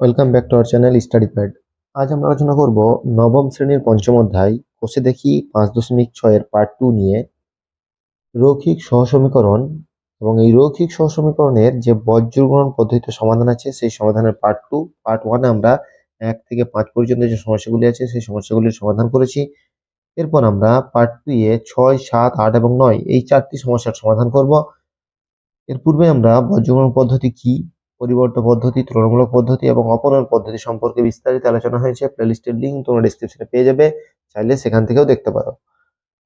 Welcome back to our channel study pad আজ আমরা আলোচনা করব নবম শ্রেণির পঞ্চম অধ্যায়, কোষে দেখি পাঁচ দশমিক ছয়ের পার্ট টু নিয়ে। রৈখিক সহসমীকরণ এবং এই রৈখিক সহসমীকরণের যে বজ্রগ্রহণ পদ্ধতিতে সমাধান আছে, সেই সমাধানের পার্ট টু পার্ট ওয়ানে আমরা এক থেকে পাঁচ পর্যন্ত যে সমস্যাগুলি আছে, সেই সমস্যাগুলির সমাধান করেছি। এরপর আমরা পার্ট টু এ ছয়, সাত, আট এবং নয় এই চারটি সমস্যার সমাধান করব। এর পূর্বে আমরা বজ্রগ্রহণ পদ্ধতি কি পরিবর্তন পদ্ধতি, তুলনামূলক পদ্ধতি এবং অপনয়ন পদ্ধতি সম্পর্কে বিস্তারিত আলোচনা হয়েছে। প্লেলিস্টের লিঙ্ক তোমরা ডিসক্রিপশনে পেয়ে যাবে। চাইলে সেখান থেকেও দেখতে পারো।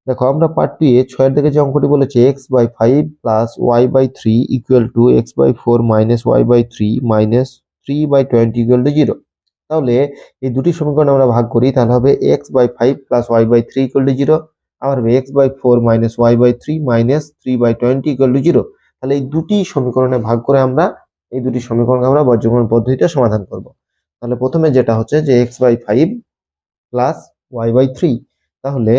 দেখো, আমরা পার্ট টু এ ছয়ের দিকে যে অঙ্কটি বলেছে x by five plus y by three equal to x by four minus y by three minus three by twenty equal to zero তাহলে এই দুটি সমীকরণ আমরা ভাগ করি, তাহলে হবে x by five plus y by three equal to zero আবার হবে x by four minus y by three minus three by twenty equal to zero তাহলে এই দুটি সমীকরণে ভাগ করে আমরা এই দুটি সমীকরণকে আমরা বজ্রগ্রহণ পদ্ধতিতে সমাধান করব। তাহলে প্রথমে যেটা হচ্ছে যে x by five plus y by three তাহলে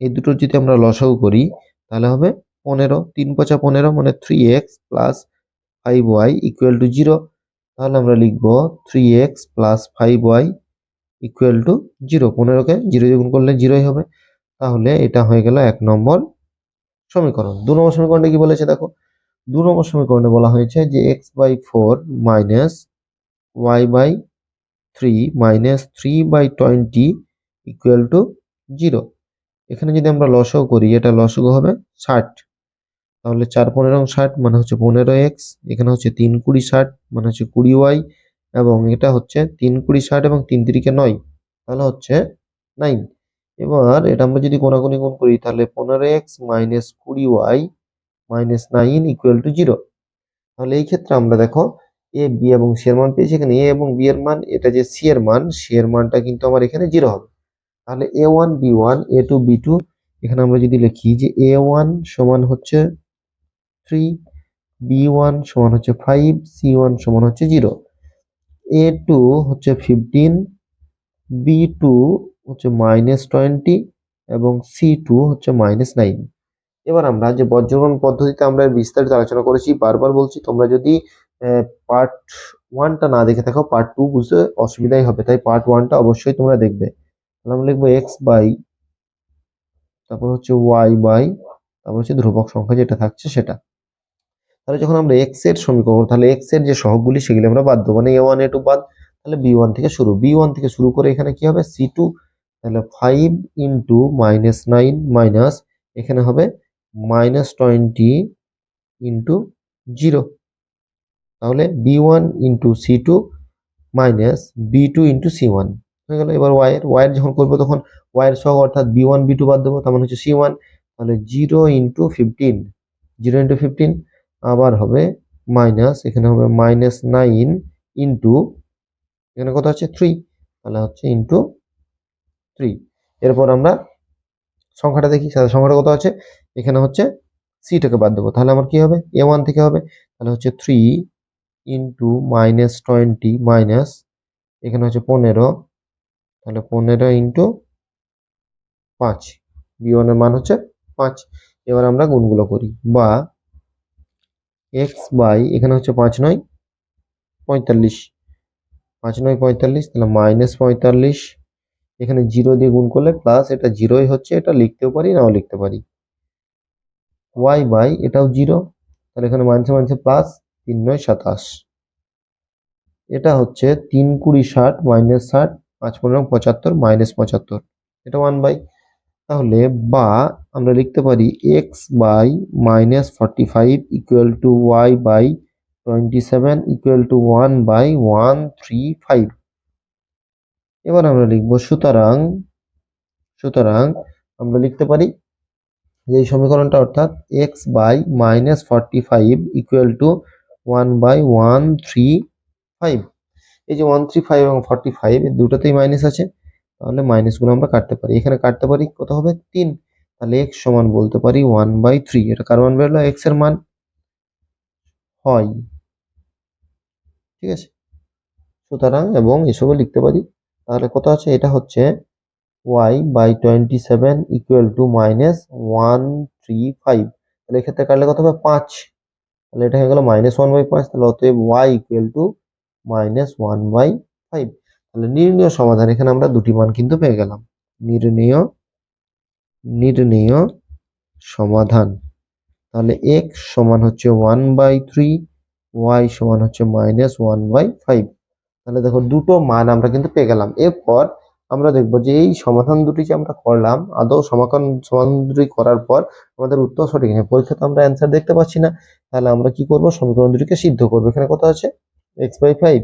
এই দুটো যদি আমরা লসাগু করি, তাহলে হবে পনেরো, তিন পঁচা পনেরো মানে three x plus five y equal to zero তাহলে আমরা লিখব three x plus five y equal to zero পনেরোকে zero গুণ করলে জিরোই হবে। তাহলে এটা হয়ে গেল এক নম্বর সমীকরণ। দু নম্বর সমীকরণটা কি বলেছে দেখো? দু নম্বর সমীকরণে বলা হয়েছে যে x by four minus y by three minus three by twenty equal to zero এখানে যদি আমরা লসও করি, এটা লসগো হবে ষাট। তাহলে চার পনেরো ষাট মানে হচ্ছে পনেরো এক্স এখানে হচ্ছে তিন কুড়ি ষাট মানে হচ্ছে কুড়ি ওয়াই এবং এটা হচ্ছে তিন কুড়ি ষাট এবং তিন তিরিকে নয়, তাহলে হচ্ছে নাইন এবার এটা আমরা যদি কোনাকুনি গুণ করি, তাহলে পনেরো এক্স মাইনাস কুড়ি y minus nine equal to zero তাহলে এই ক্ষেত্রে আমরা দেখো, এ, বি এবং সি এর মান পেয়েছি এখানে। এ এবং বি এর মান, এটা যে সি এর মান, সি এর মানটা কিন্তু আমার এখানে জিরো হবে। তাহলে A one, B one, A two, B two, এখানে আমরা যদি লিখি যে এ ওয়ান সমান হচ্ছে থ্রি বি ওয়ান সমান হচ্ছে ফাইভ সি ওয়ান সমান হচ্ছে জিরো এ টু হচ্ছে ফিফটিন বি টু হচ্ছে মাইনাস টোয়েন্টি এবং সি টু হচ্ছে মাইনাস নাইন এবার আমরা যে বজ্রগ্রহণ পদ্ধতিতে আমরা বিস্তারিত আলোচনা করেছি, বারবার বলছি, তোমরা যদি পার্ট ওয়ানটা না দেখে থাকো পার্ট টু বুঝতে অসুবিধাই হবে। তাই পার্ট ওয়ানটা অবশ্যই তোমরা দেখবে। তাহলে আমরা লিখব এক্স বাই তারপর হচ্ছে ওয়াই বাই তারপর হচ্ছে ধ্রুবক সংখ্যা যেটা থাকছে সেটা। তাহলে যখন আমরা এক্সের সমীকরণ, তাহলে এক্সের যে সহগগুলি সেগুলি আমরা বাদ দেবো। মানে এ ওয়ান এ টু বাদ, তাহলে বি ওয়ান থেকে শুরু। বি ওয়ান থেকে শুরু করে এখানে কি হবে? সি টু তাহলে five into minus nine minus এখানে হবে মাইনাস টোয়েন্টি ইন্টু জিরো তাহলে B one into C two minus B two into C one হয়ে গেল। এবার ওয়াইয়ের ওয়াইয়ের যখন করব তখন ওয়াইয়ের সহ অর্থাৎ বি ওয়ান বি টু বাদ দেবো, তার মানে হচ্ছে সি ওয়ান তাহলে zero into fifteen zero into fifteen আবার হবে মাইনাস এখানে হবে মাইনাস নাইন ইন্টু এখানে কত হচ্ছে? থ্রি তাহলে হচ্ছে ইন্টু থ্রি এরপর আমরা সংখ্যাটা দেখি সংখ্যাটা কত আছে? এখানে হচ্ছে সিটাকে বাদ দেবো। তাহলে আমার কি হবে? এ ওয়ান থেকে হবে। তাহলে হচ্ছে three into minus twenty minus এখানে হচ্ছে পনেরো। তাহলে পনেরো ইন্টু পাঁচ। বি ওয়ানের মান হচ্ছে পাঁচ। এবার আমরা গুণগুলো করি। বা এক্স বাই এখানে হচ্ছে পাঁচ নয়, পঁয়তাল্লিশ। পাঁচ নয়, পঁয়তাল্লিশ, তাহলে মাইনাস পঁয়তাল্লিশ। এখানে জিরো দিয়ে গুণ করলে প্লাস এটা জিরোই হচ্ছে, এটা লিখতেও পারি, নাও লিখতে পারি। ওয়াই বাই এটাও জিরো তাহলে এখানে মাইনাসে মাইনাসে প্লাস তিন নয় সাতাশ। এটা হচ্ছে তিন কুড়ি ষাট মাইনাস ষাট, পাঁচ পনেরো পঁচাত্তর মাইনাস পঁচাত্তর। এটা ওয়ান বাই তাহলে বা আমরা লিখতে পারি x by minus forty five equal to y by twenty seven equal to one by one three five এবার আমরা লিখব সুতরাং সুতরাং আমরা লিখতে পারি এই সমীকরণটা অর্থাৎ x by minus forty five equal to one by one three five এই যে ওয়ান থ্রি ফাইভ এবং ফর্টি ফাইভ এই দুটোতেই মাইনাস আছে, তাহলে মাইনাসগুলো আমরা কাটতে পারি। এখানে কাটতে পারি কত হবে? তিন। তাহলে এক্স সমান বলতে পারি ওয়ান বাই থ্রি এটা কার মান বেরোলো? এক্সের মান হয়। ঠিক আছে? সুতরাং এবং এসবও লিখতে পারি। তাহলে কত আছে? এটা হচ্ছে y by twenty seven equal to minus one three five তাহলে এক্ষেত্রে কাটলে কত হবে? পাঁচ। তাহলে এটা হয়ে গেল মাইনাস ওয়ান বাই পাঁচ, তাহলে অতএব y equal to minus one by five তাহলে নির্ণয় সমাধান, এখানে আমরা দুটি মান কিন্তু পেয়ে গেলাম। নির্ণয় নির্ণয় সমাধান। তাহলে এক্স সমান হচ্ছে ওয়ান বাই থ্রি ওয়াই সমান হচ্ছে মাইনাস ওয়ান বাই ফাইভ তাহলে দেখো দুটো মান আমরা কিন্তু পেয়ে গেলাম। এরপর আমরা দেখব যে এই সমাধান দুটি যে আমরা করলাম, আদৌ সমাধান সমাধান দুটি করার পর আমাদের উত্তর সঠিক নেই। পরীক্ষাতে আমরা অ্যান্সার দেখতে পাচ্ছি না। তাহলে আমরা কি করব? সমীকরণ দুটিকে সিদ্ধ করব। এখানে কত আছে? এক্স বাই ফাইভ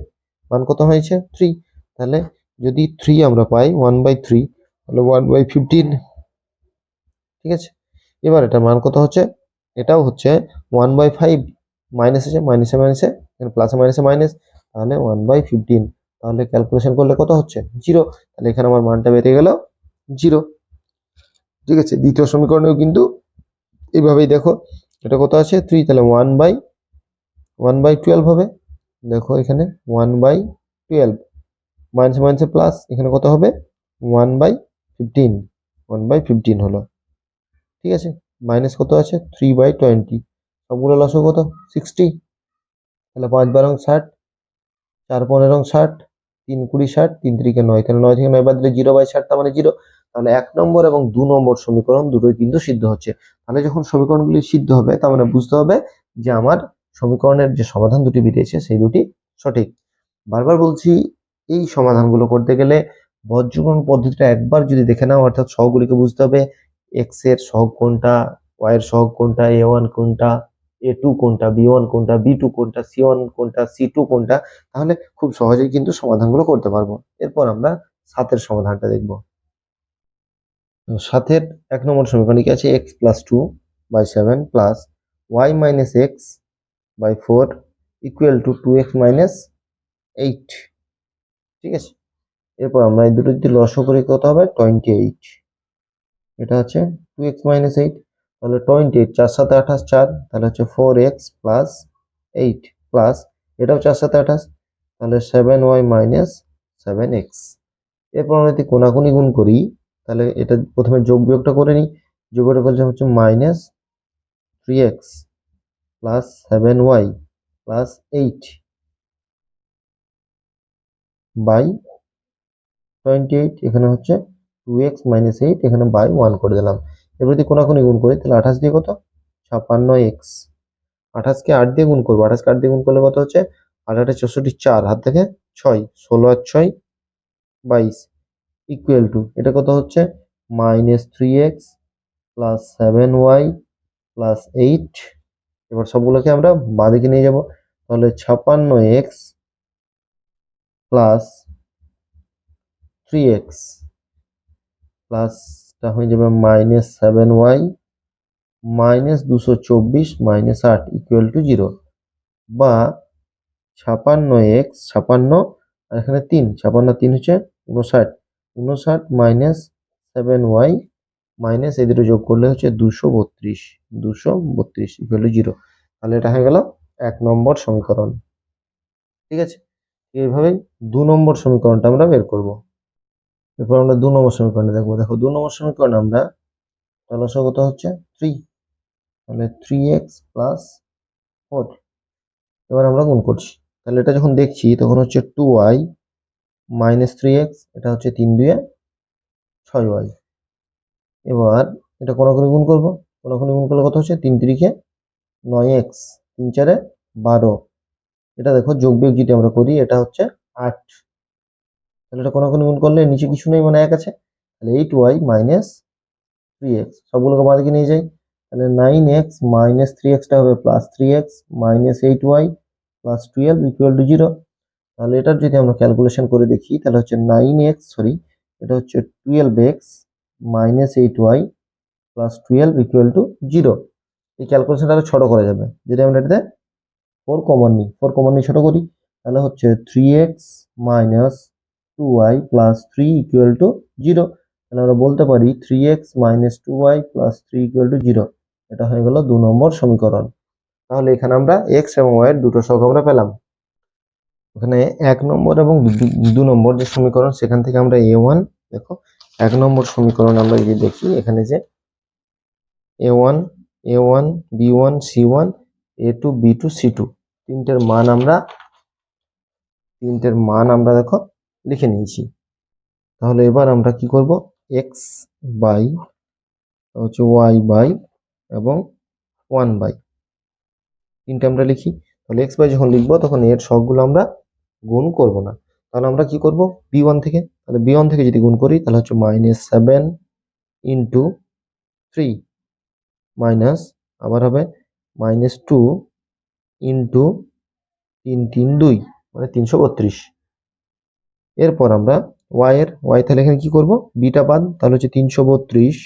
মান কত হয়েছে? থ্রি তাহলে যদি থ্রি আমরা পাই ওয়ান বাই থ্রি তাহলে ওয়ান বাই ফিফটিন ঠিক আছে? এবার এটার মান কত হচ্ছে? এটাও হচ্ছে ওয়ান বাই ফাইভ মাইনাস আছে মাইনাসে মাইনাসে প্লাসে মাইনাসে মাইনাস তাহলে ওয়ান বাই ফিফটিন তাহলে ক্যালকুলেশন করলে কত হচ্ছে? জিরো তাহলে এখানে আমার মানটা বেরিয়ে গেল জিরো ঠিক আছে? দ্বিতীয় সমীকরণেও কিন্তু এইভাবেই দেখো। এটা কত আছে? থ্রি তাহলে one by one by twelve হবে। দেখো এখানে ওয়ান বাই টুয়েলভ মাইনাস মাইনাসে প্লাস এখানে কত হবে? One by fifteen one by fifteen হলো। ঠিক আছে? মাইনাস কত আছে? থ্রি বাই টোয়েন্টি সবগুলো লসও কত? সিক্সটি তাহলে পাঁচ বারং ষাট, চার পনেরো ষাট তিন কুড়ি ষাট, তিন তিরিকে নয়। তাহলে নয় থেকে নয় বাদ দিলে জিরো বাই ষাট, তার মানে জিরো। তাহলে এক নম্বর এবং দু নম্বর সমীকরণ দুটোই কিন্তু সিদ্ধ হচ্ছে। তাহলে যখন সমীকরণগুলি সিদ্ধ হবে, তার মানে বুঝতে হবে যে আমার সমীকরণের যে সমাধান দুটি বেরিয়েছে, সেই দুটি সঠিক। বারবার বলছি, এই সমাধানগুলো করতে গেলে বজ্রকরণ পদ্ধতিটা একবার যদি দেখে নাও, অর্থাৎ সহগুলিকে বুঝতে হবে এক্সের সহগ কোনটা ওয়াই এর সহগ কোনটা এ ওয়ান কোনটা এ টু কোনটা বি ওয়ান কোনটা বি টু কোনটা সি ওয়ান কোনটা সি টু কোনটা, তাহলে খুব সহজেই কিন্তু সমাধানগুলো করতে পারব। এরপর আমরা সাতের সমাধানটা দেখব। সাতের এক নম্বর সমীকরণে কি আছে? X plus two by seven plus y minus x by four equal to two x minus eight ঠিক আছে? এরপর আমরা এই দুটো যদি লসও করি, কত হবে? টোয়েন্টি এইট এটা হচ্ছে টু এক্স মাইনাস এইট তাহলে টোয়েন্টি চার সাথে আঠাশ, চার, তাহলে হচ্ছে four x plus eight plus এটাও চার সাথে আঠাশ, তাহলে seven y minus seven x এরপর আমরা যদি কোনাকুনি গুণ করি, তাহলে এটা প্রথমে যোগ বিয়োগটা করে নিই যোগটা করলে হচ্ছে minus three x plus seven y plus eight by twenty eight এখানে হচ্ছে টু এক্স মাইনাস এইট এখানে বাই ওয়ান করে দিলাম। এবার যদি কোনাকুনি গুণ করি, তাহলে আঠাশ দিয়ে কত? ছাপান্ন এক্স। আঠাশকে আট দিয়ে গুণ করব। আঠাশকে আট দিয়ে গুণ করলে কত হচ্ছে? আট আটে চৌষট্টি চার, হাত থেকে ছয়, ষোলো আর ছয়, বাইশ। ইকুয়াল টু এটা কত হচ্ছে? Minus three x plus seven y plus eight এবার সবগুলোকে আমরা বাঁদিকে নিয়ে যাব। তাহলে ছাপান্ন এক্স প্লাস থ্রি এক্স প্লাসটা হয়ে যাবে মাইনাস সেভেন ওয়াই মাইনাস দুশো চব্বিশ মাইনাস আট ইকুয়াল টু জিরো বা ছাপান্ন এক্স ছাপান্ন, আর এখানে তিন, ছাপান্ন তিন হচ্ছে উনষাট উনষাট মাইনাস সেভেন ওয়াই মাইনাস এই দুটো যোগ করলে হচ্ছে দুশো বত্রিশ দুশো বত্রিশ ইকুয়াল টু জিরো তাহলে এটা হয়ে গেল এক নম্বর সমীকরণ। ঠিক আছে? এইভাবেই দু নম্বর সমীকরণটা আমরা বের করব। এরপর আমরা দু নম্বর সমীকরণে দেখব। দেখো, দু নম্বর সমীকরণ আমরা তাহলে কত হচ্ছে থ্রি তাহলে থ্রি এক্স প্লাস ফোর এবার আমরা গুণ করছি। তাহলে এটা যখন দেখছি, তখন হচ্ছে two y minus three x এটা হচ্ছে তিন দুয়ে ছয় ওয়াই এবার এটা কোনাকুনি গুণ করব? কোনাকুনি গুণ করলে কত হচ্ছে? তিন তিরিখে নয় এক্স তিন চারে বারো। এটা দেখো যোগ বিয়োগ যদি আমরা করি, এটা হচ্ছে আট। তাহলে এটা কোনাকুনি গুণ করলে নিচে কিছু নেই মানে এক আছে। তাহলে eight Y minus three X সবগুলোকে বাঁদিকে নিয়ে যাই। তাহলে নাইন এক্স মাইনাস থ্রি এক্সটা হবে plus three x minus eight y plus twelve equal to zero তাহলে এটার যদি আমরা ক্যালকুলেশন করে দেখি, তাহলে হচ্ছে নাইন এক্স সরি এটা হচ্ছে twelve x minus eight y plus twelve equal to zero এই ক্যালকুলেশনটা আরও ছোটো করা যাবে। যদি আমরা এটাতে ফোর কমন নিই ফোর কমন নিয়ে ছোটো করি, তাহলে হচ্ছে three x minus two y plus three equal to zero তাহলে আমরা বলতে পারি three x minus two y plus three equal to zero এটা হয়ে গেল দু নম্বর সমীকরণ। তাহলে এখানে আমরা এক্স এবং ওয়াই এর দুটো সহগ আমরা পেলাম। ওখানে এক নম্বর এবং দু নম্বর যে সমীকরণ, সেখান থেকে আমরা এ ওয়ান দেখো, এক নম্বর সমীকরণ আমরা যদি দেখি, এখানে যে A one A one B one C one A two B two C two তিনটের মান আমরা, তিনটের মান আমরা দেখো লিখে নিয়েছি। তাহলে এবার আমরা কি করব? এক্স বাই হচ্ছে ওয়াই বাই এবং ওয়ান বাই তিনটে আমরা লিখি। তাহলে এক্স বাই যখন লিখব, তখন এর সবগুলো আমরা গুণ করব না। তাহলে আমরা কি করব? বি ওয়ান থেকে। তাহলে বি ওয়ান থেকে যদি গুণ করি, তাহলে হচ্ছে minus seven into three minus আবার হবে মাইনাস টু ইন্টু তিন তিন দুই মানে তিনশো বত্রিশ। এরপর আমরা ওয়াই এর ওয়াই তাহলে এখানে কি করব? বিটা বাদ, তাহলে হচ্ছে তিনশো বত্রিশ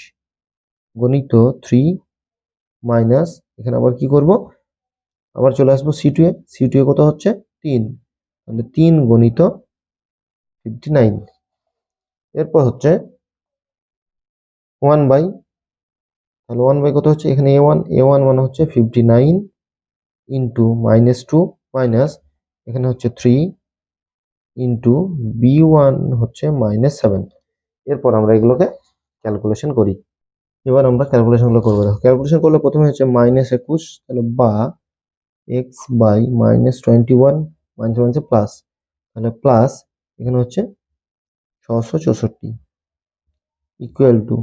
গণিত থ্রি মাইনাস এখানে আবার কি করব? আবার চলে আসব C two A C two A কত হচ্ছে? তিন। তাহলে তিন গণিত ফিফটি নাইন এরপর হচ্ছে ওয়ান বাই তাহলে ওয়ান বাই কত হচ্ছে? এখানে এ ওয়ান এ ওয়ান মানে হচ্ছে fifty nine into minus two minus এখানে হচ্ছে থ্রি ইন্টু বি ওয়ান হচ্ছে মাইনাস সেভেন এরপর আমরা এগুলোকে ক্যালকুলেশন করি। এবার আমরা ক্যালকুলেশনগুলো করব। দেখো ক্যালকুলেশন করলে প্রথমে হচ্ছে মাইনাস একুশ, তাহলে বা x by minus twenty one minus হচ্ছে প্লাস তাহলে প্লাস এখানে হচ্ছে ছশো চৌষট্টি। ইকুয়াল টু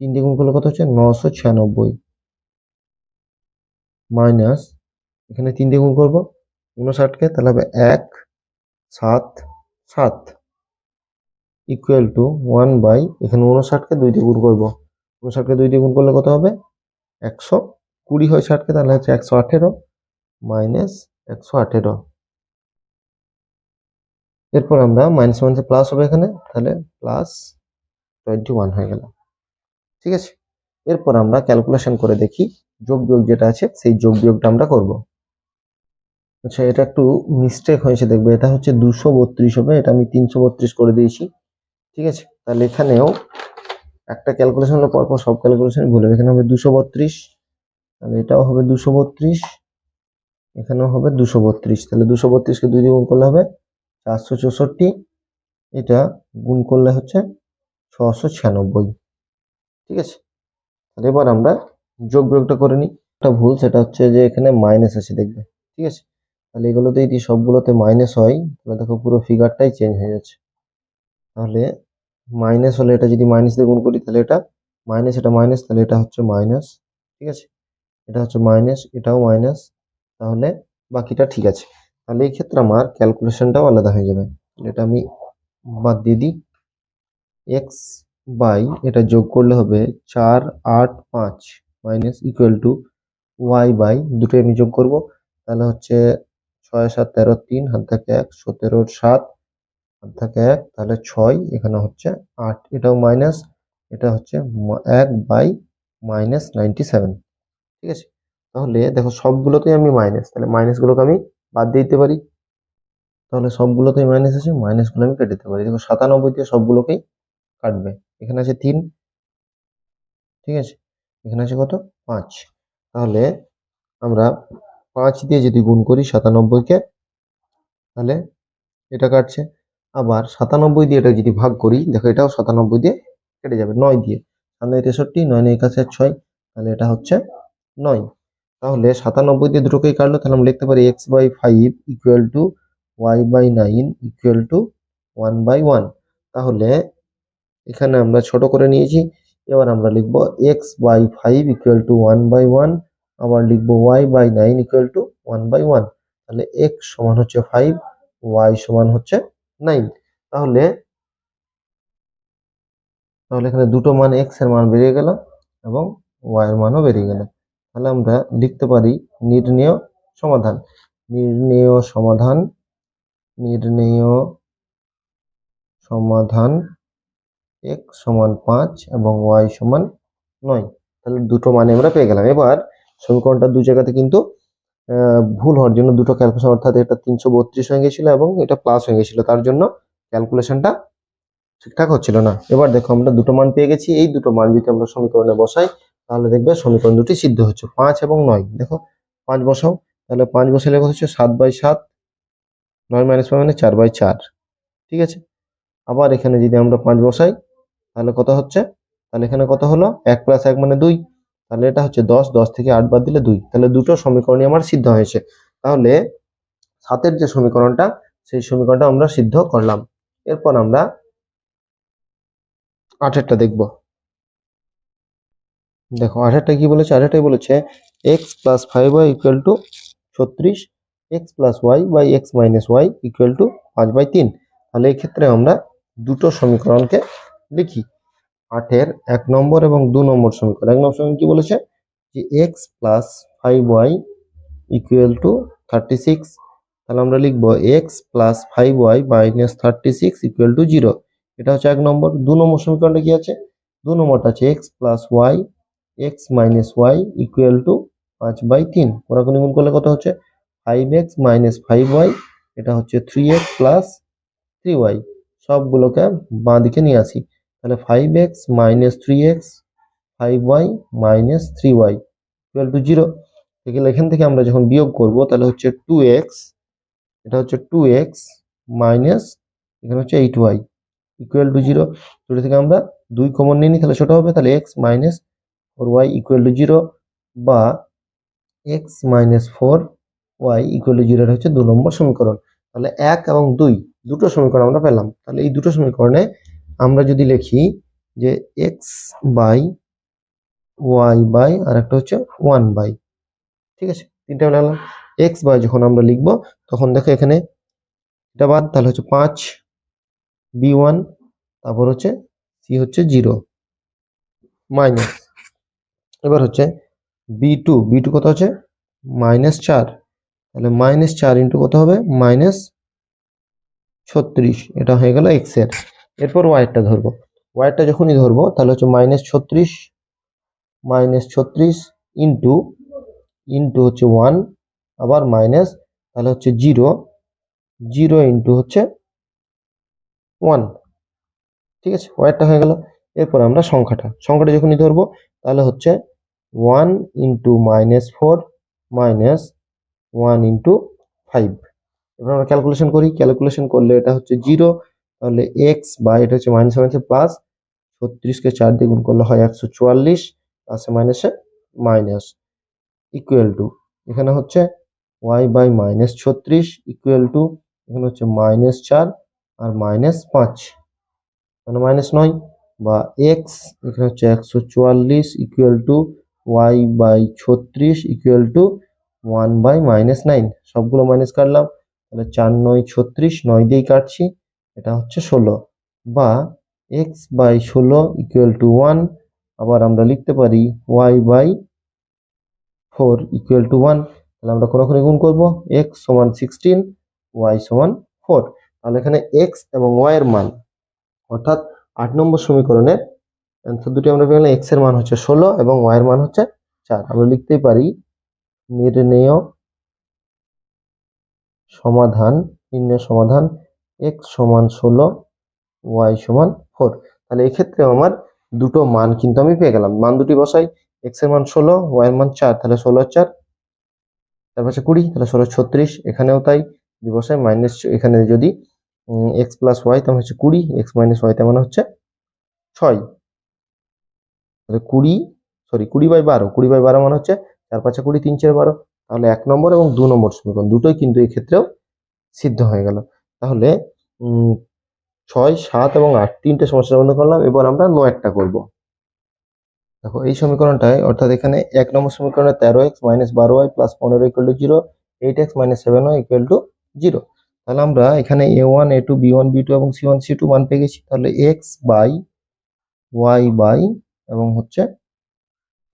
তিন দিয়ে গুণ করলে কত হচ্ছে? নশো ছিয়ানব্বই। মাইনাস এখানে তিন দিয়ে গুণ করব, উনষাটকে, তাহলে হবে এক। সাত সাত ইকুয়াল টু ওয়ান বাই এখানে উনষাটকে দুইটি গুণ করব। উনষাটকে দুইটি গুণ করলে কত হবে? একশো। কুড়ি হয় ষাটকে, তাহলে হচ্ছে একশো আঠেরো মাইনাস একশো আঠেরো। এরপর আমরা মাইনাস মাইনাসে প্লাস হবে এখানে, তাহলে প্লাস টোয়েন্টি ওয়ান হয়ে গেল। ঠিক আছে? এরপর আমরা ক্যালকুলেশন করে দেখি যোগ বিয়োগ যেটা আছে, সেই যোগ বিয়োগটা আমরা করব। আচ্ছা এটা একটু মিস্টেক হয়েছে, দেখবে। এটা হচ্ছে দুশো বত্রিশ হবে, এটা আমি তিনশো বত্রিশ করে দিয়েছি। ঠিক আছে? তাহলে এখানেও একটা ক্যালকুলেশন হলে, পরপর সব ক্যালকুলেশন ভুল হবে। এখানে হবে দুশো বত্রিশ, তাহলে এটাও হবে দুশো বত্রিশ, এখানেও হবে দুশো বত্রিশ। তাহলে দুশো বত্রিশকে দুই দিয়ে গুণ করলে হবে চারশো চৌষট্টি, এটা গুণ করলে হচ্ছে ছশো ছিয়ানব্বই। ঠিক আছে? তাহলে এবার আমরা যোগ বিয়োগটা করে নিই। একটা ভুল, সেটা হচ্ছে যে এখানে মাইনাস আছে, দেখবে। ঠিক আছে? তাহলে এগুলোতে যদি সবগুলোতে মাইনাস হয়, তাহলে দেখো পুরো ফিগারটাই চেঞ্জ হয়ে যাচ্ছে। তাহলে মাইনাস হলে এটা যদি মাইনাস দিয়ে গুণ করি, তাহলে এটা মাইনাস এটা মাইনাস তাহলে এটা হচ্ছে মাইনাস ঠিক আছে? এটা হচ্ছে মাইনাস এটাও মাইনাস তাহলে বাকিটা ঠিক আছে। তাহলে এই ক্ষেত্রে আমার ক্যালকুলেশনটাও আলাদা হয়ে যাবে। এটা আমি বাদ দিয়ে দিই। এক্স বাই এটা যোগ করলে হবে চার আট পাঁচ minus equal to y by দুটোই আমি যোগ করব। তাহলে হচ্ছে ছয়, সাত, তেরো, তিন, হাত থাকে এক, সতেরো, সাত, হাত থাকে এক, তাহলে ছয়, এখানে হচ্ছে আট, এটাও মাইনাস এটা হচ্ছে এক বাই মাইনাস নাইনটি সেভেন ঠিক আছে? তাহলে দেখো সবগুলোতেই আমি মাইনাস তাহলে মাইনাসগুলোকে আমি বাদ দিয়ে দিতে পারি। তাহলে সবগুলোতেই মাইনাস আছে মাইনাসগুলো আমি কেটে দিতে পারি। দেখো সাতানব্বই দিয়ে সবগুলোকেই কাটবে। এখানে আছে তিন, ঠিক আছে? এখানে আছে কত? পাঁচ। তাহলে আমরা পাঁচ দিয়ে যদি গুণ করি সাতানব্বইকে তাহলে এটা কাটছে। আবার সাতানব্বই দিয়ে এটা যদি ভাগ করি, দেখো এটাও সাতানব্বই দিয়ে কেটে যাবে, নয় দিয়ে। সাত নয় তেষট্টি, নয় নয় আর ছয়, তাহলে এটা হচ্ছে নয়। তাহলে সাতানব্বই দিয়ে দুটোকেই কাটলো, তাহলে আমরা লিখতে পারি x by five equal to y by nine equal to one by one. তাহলে এখানে আমরা ছোট করে নিয়েছি, এবার আমরা লিখব x by five equal to one by one আবার লিখব y by nine equal to one by one তাহলে এক্স সমান হচ্ছে ফাইভ ওয়াই সমান হচ্ছে নাইন তাহলে তাহলে এখানে দুটো মান এক্সের মান বেরিয়ে গেল এবং ওয়াই এর মানও বেরিয়ে গেল। তাহলে আমরা লিখতে পারি নির্ণেয় সমাধান। নির্ণেয় সমাধান নির্ণেয় সমাধান এক্স সমান পাঁচ এবং ওয়াই সমান নয়, তাহলে দুটো মানে আমরা পেয়ে গেলাম। এবার সমীকরণটা দু জায়গাতে কিন্তু ভুল হওয়ার জন্য দুটো ক্যালকুলেশন অর্থাৎ এটা তিনশো বত্রিশ হয়ে গেছিল এবং এটা প্লাস হয়ে গেছিল। তার জন্য ক্যালকুলেশনটা ঠিকঠাক হচ্ছিল না। এবার দেখো আমরা দুটো মান পেয়ে গেছি। এই দুটো মান যদি আমরা সমীকরণে বসাই, তাহলে দেখবে সমীকরণ দুটি সিদ্ধ হচ্ছে। পাঁচ এবং নয়। দেখো, পাঁচ বসাও। তাহলে পাঁচ বসালে কত হচ্ছে সাত বাই সাত, নয় মাইনাস মানে চার বাই চার। ঠিক আছে? আবার এখানে যদি আমরা পাঁচ বসাই, তাহলে কত হচ্ছে? তাহলে এখানে কত হলো? এক প্লাস এক মানে দুই। তাহলে এটা হচ্ছে দশ দশ থেকে আট বাদ দিলে দুই। তাহলে দুটো সমীকরণই আমার সিদ্ধ হয়েছে। তাহলে সাতের যে সমীকরণটা, সেই সমীকরণটা আমরা সিদ্ধ করলাম। এরপর আমরা আঠেরটা দেখব। দেখো, আঠেরটা কি বলেছে? আঠেরটাই বলেছে x plus five y equal to ছত্রিশ x plus y by x minus y equal to পাঁচ বাই তিন। তাহলে এক্ষেত্রে আমরা দুটো সমীকরণকে লিখি। আটের এক নম্বর এবং দু নম্বর সমীকরণ। এক নম্বর সমীকরণ কি বলেছে? যে x plus five y equal to thirty six তাহলে আমরা লিখব x plus five y minus thirty six equal to zero এটা হচ্ছে এক নম্বর। দু নম্বর সমীকরণটা কি আছে? দু নম্বরটা আছে x plus y x minus y equal to পাঁচ বাই তিন। কোনাকুনি গুণ করলে কত হচ্ছে? Five x minus five y এটা হচ্ছে three x plus three y সবগুলোকে বাঁ দিকে নিয়ে আসি। তাহলে five x minus three x five y minus three y equal to zero তাহলে এখান থেকে আমরা যখন বিয়োগ করব, তাহলে হচ্ছে টু এক্স এটা হচ্ছে টু এক্স মাইনাস এখানে হচ্ছে eight y equal to zero দুটো থেকে আমরা দুই কমন নিই, তাহলে ছোটো হবে, তাহলে x minus four y equal to zero বা x minus four y equal to zero হচ্ছে দু নম্বর সমীকরণ। তাহলে এক এবং দুই, দুটো সমীকরণ আমরা পেলাম। তাহলে এই দুটো সমীকরণে আমরা যদি লিখি যে এক্স বাই ওয়াই বাই আর একটা হচ্ছে ওয়ান বাই ঠিক আছে? তিনটা লাগলাম এক্স বাই যখন আমরা লিখব, তখন দেখো এখানে এটা বাদ, তাহলে হচ্ছে পাঁচ বি ওয়ান তারপর হচ্ছে সি হচ্ছে জিরো মাইনাস এবার হচ্ছে বি টু বি টু কত হচ্ছে মাইনাস চার। তাহলে মাইনাস চার ইন্টু কত হবে? মাইনাস ছত্রিশ। এটা হয়ে গেল এক্সের। এরপর ওয়াইটা ধরবো। ওয়াইটা যখনই ধরবো, তাহলে হচ্ছে মাইনাস ছত্রিশ মাইনাস ছত্রিশ ইন্টু ইন্টু হচ্ছে ওয়ান আবার মাইনাস তাহলে হচ্ছে জিরো জিরো ইন্টু হচ্ছে ওয়ান ঠিক আছে? ওয়াইটা হয়ে গেল। এরপর আমরা সংখ্যাটা সংখ্যাটা যখনই ধরবো, তাহলে হচ্ছে one into minus four minus one into five এবার আমরা ক্যালকুলেশন করি। ক্যালকুলেশন করলে এটা হচ্ছে জিরো তাহলে এক্স বা এটা হচ্ছে মাইনাস মাইনাসে প্লাস ছত্রিশকে চার দিয়ে গুণ করলে হয় একশো চুয়াল্লিশ প্লাসে মাইনাসে মাইনাস ইকুয়াল টু এখানে হচ্ছে ওয়াই বাই মাইনাস ছত্রিশ ইকুয়াল টু এখানে হচ্ছে মাইনাস চার আর মাইনাস পাঁচ মানে মাইনাস নয়, বা এক্স এখানে হচ্ছে একশো চুয়াল্লিশ ইকুয়াল টু ওয়াই বাই ছত্রিশ equal to one by minus nine সবগুলো মাইনাস কাটলাম, তাহলে চার, নয়, ছত্রিশ, নয় দিয়েই কাটছি এটা হচ্ছে ষোলো বা এক্স বাই ষোলো ইকুয়াল টু ওয়ান আবার আমরা লিখতে পারি y by four equal to one তাহলে আমরা কোনোখানে গুণ করব এক্স সমান সিক্সটিন ওয়াই সমান ফোর তাহলে এখানে এক্স এবং ওয়াই এর মান, অর্থাৎ আট নম্বর সমীকরণের অ্যান্সার দুটি আমরা পেলাম এক্সের মান হচ্ছে ষোলো এবং ওয়াই এর মান হচ্ছে চার, আমরা লিখতেই পারি নির্ণেয় সমাধান, নির্ণয় সমাধান এক্স সমান ষোলো, ওয়াই সমান ফোর। তাহলে এক্ষেত্রে আমার দুটো মান কিন্তু আমি পেয়ে গেলাম। মান দুটি বসাই, এক্সের মান ষোলো, ওয়াই এর মান চার, তাহলে ষোলো চার। তারপর হচ্ছে কুড়ি, তাহলে ষোলো ছত্রিশ, এখানেও তাই। যদি বসাই মাইনাস এখানে যদি এক্স প্লাস ওয়াই তেমন হচ্ছে কুড়ি, এক্স মাইনাস ওয়াই তেমন হচ্ছে ছয়। তাহলে কুড়ি, সরি, কুড়ি বাই বারো, কুড়ি বাই বারো মানে হচ্ছে চার পাঁচে কুড়ি, তিন চার বারো। তাহলে এক নম্বর এবং দু নম্বর সমীকরণ, দুটোই কিন্তু এই ক্ষেত্রেও সিদ্ধ হয়ে গেল। তাহলে ছয়, সাত এবং আট তিনটে সমস্যা সমাধান করলাম। এবার আমরা নয়টা করব। দেখো, এই সমীকরণটায়, অর্থাৎ এখানে এক নম্বর সমীকরণে তেরো এক্স মাইনাস বারো ওয়াই প্লাস পনেরো equal to zero eight x minus seven y equal to zero তাহলে আমরা এখানে a one a two b one b two এবং সি ওয়ান সি টু মান পেয়ে গেছি। তাহলে এক্স বাই ওয়াই বাই এবং হচ্ছে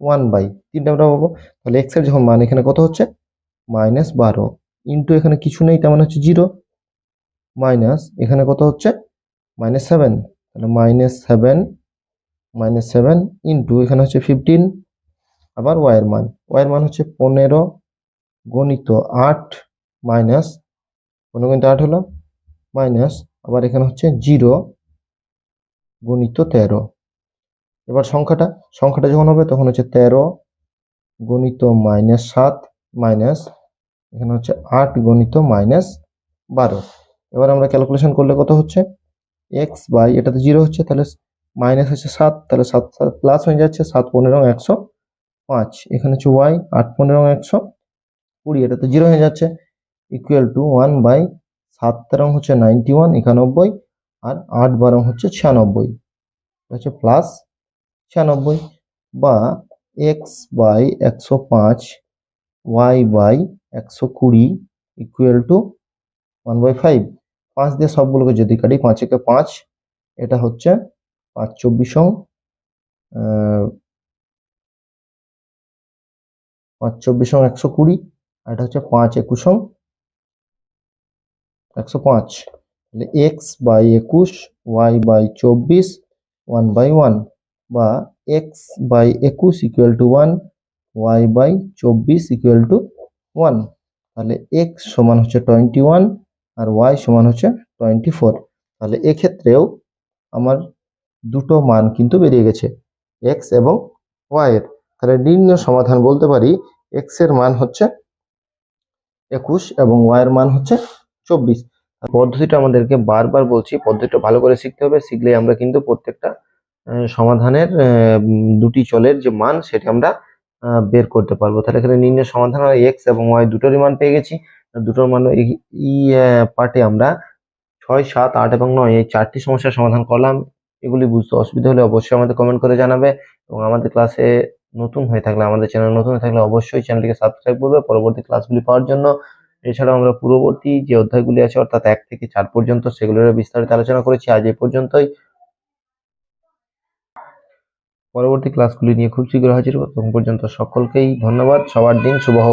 ওয়ান বাই। তিনটা আমরা পাবো। তাহলে এক্সের যখন মান এখানে কত হচ্ছে? মাইনাস বারো। ইন্টু এখানে কিছু নেই, তার মানে হচ্ছে জিরো মাইনাস, এখানে কত হচ্ছে? Minus seven. তাহলে minus seven minus seven into, এখানে হচ্ছে ফিফটিন, আবার ওয়াইয়ের মান। ওয়াইয়ের মান হচ্ছে পনেরো গণিত আট মাইনাস, পনেরো গণিত আট হলো মাইনাস, আবার এখানে হচ্ছে জিরো গণিত তেরো। এবার সংখ্যাটা সংখ্যাটা যখন হবে তখন হচ্ছে তেরো গণিত মাইনাস সাত মাইনাস, এখানে হচ্ছে আট গণিত মাইনাস বারো। এবার আমরা ক্যালকুলেশন করলে কত হচ্ছে? এক্স বাই এটা তো জিরো হচ্ছে, তাহলে মাইনাস হচ্ছে সাত, তাহলে সাত সাত প্লাস হয়ে যাচ্ছে সাত পনেরো একশো পাঁচ। এখানে হচ্ছে ওয়াই আট পনেরো একশো কুড়ি এটা তো জিরো হয়ে যাচ্ছে ইকুয়াল টু ওয়ান বাই সাত তেরো হচ্ছে নাইনটি ওয়ান একানব্বই, আর আট বারো হচ্ছে ছিয়ানব্বই। হচ্ছে প্লাস ছিয়ানব্বই বা এক্স বাই একশো পাঁচ ওয়াই বাই একশো কুড়ি equal to one by five পাঁচ দিয়ে সবগুলোকে যদি কাটি, পাঁচ একে পাঁচ, এটা হচ্ছে পাঁচ চব্বিশ পাঁচ চব্বিশ একশো কুড়ি, আর এটা হচ্ছে পাঁচ একুশ একশো পাঁচ। তাহলে এক্স বাই একুশ ওয়াই বাই চব্বিশ ওয়ান বাই ওয়ান বা এক্স বাই একুশ equal to one y by চব্বিশ ইকুয়াল টু ওয়ান তাহলে এক্স সমান হচ্ছে টোয়েন্টি ওয়ান আর ওয়াই সমান হচ্ছে টোয়েন্টি ফোর তাহলে এক্ষেত্রেও আমার দুটো মান কিন্তু বেরিয়ে গেছে এক্স এবং ওয়াই এর। তাহলে নির্ণয় সমাধান বলতে পারি এক্সের মান হচ্ছে একুশ এবং ওয়াই এর মান হচ্ছে চব্বিশ। পদ্ধতিটা আমাদেরকে বারবার বলছি, পদ্ধতিটা ভালো করে শিখতে হবে শিখলে আমরা কিন্তু প্রত্যেকটা সমাধানের দুটি চলের যে মান সেটা আমরা বের করতে পারব। তাহলে এখানে নির্ণয় সমাধান হয় এক্স এবং ওয়াই দুটোরই মান পেয়ে গেছি। দুটোর মান এই পার্টে আমরা ছয়, সাত, আট এবং নয় এই চারটি সমস্যার সমাধান করলাম। এগুলি বুঝতে অসুবিধা হলে অবশ্যই আমাদের কমেন্ট করে জানাবে এবং আমাদের ক্লাসে নতুন হয়ে থাকলে, আমাদের চ্যানেল নতুন হয়ে থাকলে অবশ্যই চ্যানেলটিকে সাবস্ক্রাইব করবে পরবর্তী ক্লাসগুলি পাওয়ার জন্য। এছাড়াও আমরা পূর্ববর্তী যে অধ্যায়গুলি আছে, অর্থাৎ এক থেকে চার পর্যন্ত সেগুলোর বিস্তারিত আলোচনা করেছি আজ এই পর্যন্তই। পরবর্তী ক্লাসগুলি নিয়ে খুব শীঘ্র হাজির তখন পর্যন্ত সকলকেই ধন্যবাদ। সবার দিন শুভ